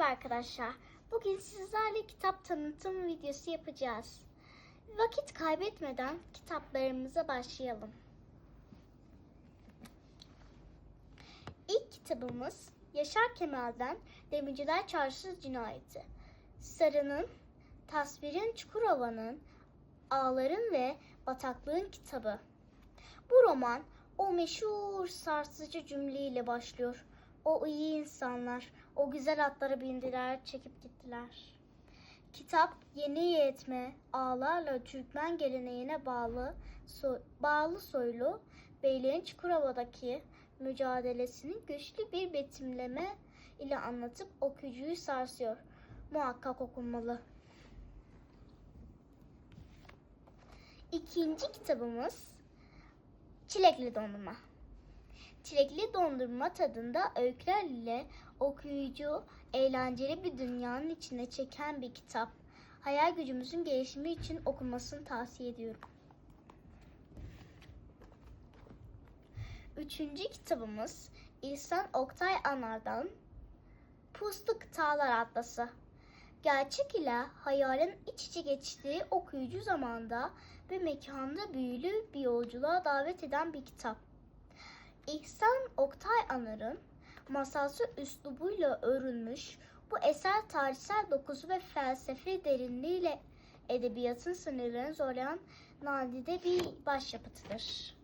Merhaba arkadaşlar. Bugün sizlerle kitap tanıtım videosu yapacağız. Vakit kaybetmeden kitaplarımıza başlayalım. İlk kitabımız Yaşar Kemal'den Demirciler Çarşısı Cinayeti. Sarı'nın, Tasvir'in Çukurova'nın, Ağların ve Bataklığın kitabı. Bu roman o meşhur sarsıcı cümleyle başlıyor. O iyi insanlar, o güzel atlara bindiler, çekip gittiler. Kitap yeni yetme, ağlarla Türkmen geleneğine bağlı, so- bağlı soylu beylerin Çukurova'daki mücadelesini güçlü bir betimleme ile anlatıp okuyucuyu sarsıyor. Muhakkak okunmalı. İkinci kitabımız Çilekli Dondurma. Çilekli dondurma tadında öyküler ile okuyucu eğlenceli bir dünyanın içine çeken bir kitap. Hayal gücümüzün gelişimi için okunmasını tavsiye ediyorum. Üçüncü kitabımız İhsan Oktay Anar'dan Puslu Kıtalar Atlası. Gerçek ile hayalin iç içe geçtiği okuyucu zamanda ve mekanda büyülü bir yolculuğa davet eden bir kitap. İhsan Oktay Anar'ın masalsı üslubuyla örülmüş bu eser tarihsel dokusu ve felsefi derinliğiyle edebiyatın sınırlarını zorlayan nadide bir başyapıtıdır.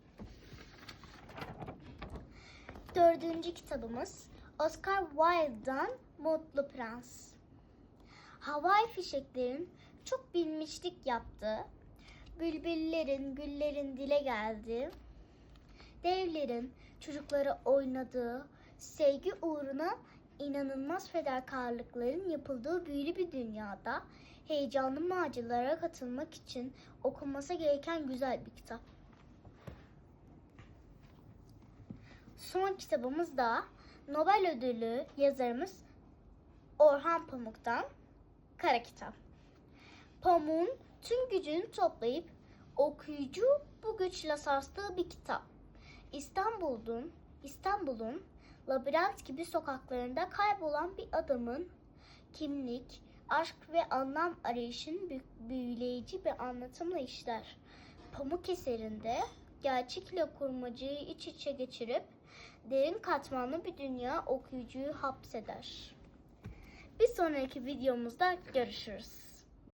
Dördüncü kitabımız Oscar Wilde'dan Mutlu Prens. Havai fişeklerin çok bilmişlik yaptığı, bülbüllerin, güllerin dile geldiği, devlerin çocuklara oynadığı, sevgi uğruna inanılmaz fedakarlıkların yapıldığı büyülü bir dünyada heyecanlı maceralara katılmak için okunması gereken güzel bir kitap. Son kitabımız da Nobel ödüllü yazarımız Orhan Pamuk'tan Kara Kitap. Pamuk'un tüm gücünü toplayıp okuyucu bu güçle sarstığı bir kitap. İstanbul'un İstanbul'un labirent gibi sokaklarında kaybolan bir adamın kimlik, aşk ve anlam arayışını büyü- büyüleyici bir anlatımla işler. Pamuk eserinde gerçekle kurmacayı iç içe geçirip derin katmanlı bir dünya okuyucuyu hapseder. Bir sonraki videomuzda görüşürüz.